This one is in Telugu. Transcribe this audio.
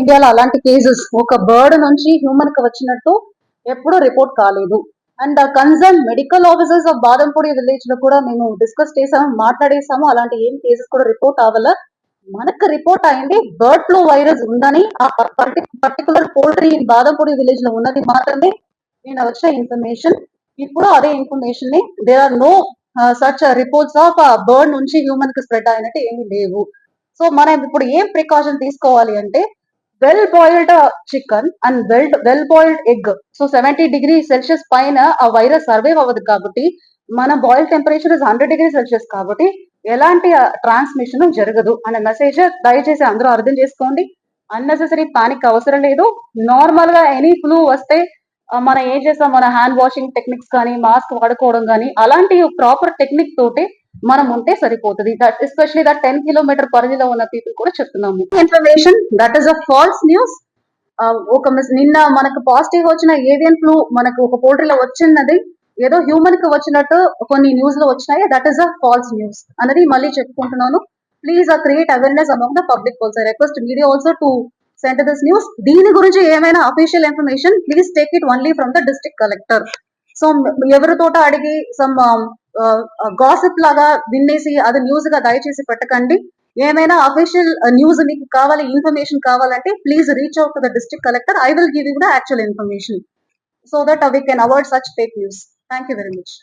ఇండియాలో అలాంటి కేసెస్. ఒక బర్డ్ నుంచి హ్యూమన్కి వచ్చినట్టు ఎప్పుడూ రిపోర్ట్ కాలేదు. And concern medical officers of Badampudi విలేజ్లో కూడా మేము డిస్కస్ చేసాము మాట్లాడేసాము. అలాంటి ఏం కేసెస్ కూడా రిపోర్ట్ అవ్వాల మనకు రిపోర్ట్ అయింది బర్డ్ ఫ్లూ వైరస్ ఉందని. ఆ పర్టికులర్ పోల్ట్రీ బాదంపూడి విలేజ్లో ఉన్నది మాత్రమే నేను వచ్చే ఇన్ఫర్మేషన్. ఇప్పుడు అదే ఇన్ఫర్మేషన్ని there are no such reports of bird నుంచి హ్యూమన్కి స్ప్రెడ్ అయినట్టు ఏమీ లేవు. సో మనం ఇప్పుడు ఏం ప్రికాషన్ తీసుకోవాలి అంటే well boiled chicken and well well boiled egg so seventy degree Celsius పైన ఆ వైరస్ సర్వైవ్ అవ్వదు కాబట్టి మన boil temperature is hundred degree Celsius కాబట్టి ఎలాంటి ట్రాన్స్మిషన్ జరగదు అనే మెసేజ్ దయచేసి అందరూ అర్థం చేసుకోండి. అన్నెసెసరీ పానిక్ అవసరం లేదు. నార్మల్గా ఎనీ ఫ్లూ వస్తే మనం ఏం చేస్తాం? మన హ్యాండ్ వాషింగ్ టెక్నిక్స్ కానీ మాస్క్ వాడుకోవడం కానీ అలాంటి ప్రాపర్ టెక్నిక్ తోటి మనం ఉంటే సరిపోతుంది. That especially that ten kilometre పరిధిలో ఉన్న పీపుల్ కూడా చెప్తున్నాము. Information that is a false news ఒక మిస్ నిన్న మనకు పాజిటివ్ వచ్చిన ఏవియన్ ఫ్లూ మనకు ఒక పోల్ట్రీలో వచ్చినది ఏదో హ్యూమన్కి వచ్చినట్టు కొన్ని న్యూస్లో వచ్చినాయి. That is a false news అనేది మళ్ళీ చెప్పుకుంటున్నాను. ప్లీజ్ ఆ create awareness among the public also request media also to send this news దీని గురించి ఏమైనా official information please take it only from the district collector so ఎవరితోట అడిగి సమ్ గాసిప్ లాగా విన్నేసి అది న్యూస్గా దయచేసి పెట్టకండి. ఏమైనా అఫీషియల్ న్యూస్ మీకు కావాలి ఇన్ఫర్మేషన్ కావాలంటే please reach out to the district collector I will give you the actual information so that we can avoid such fake news thank you very much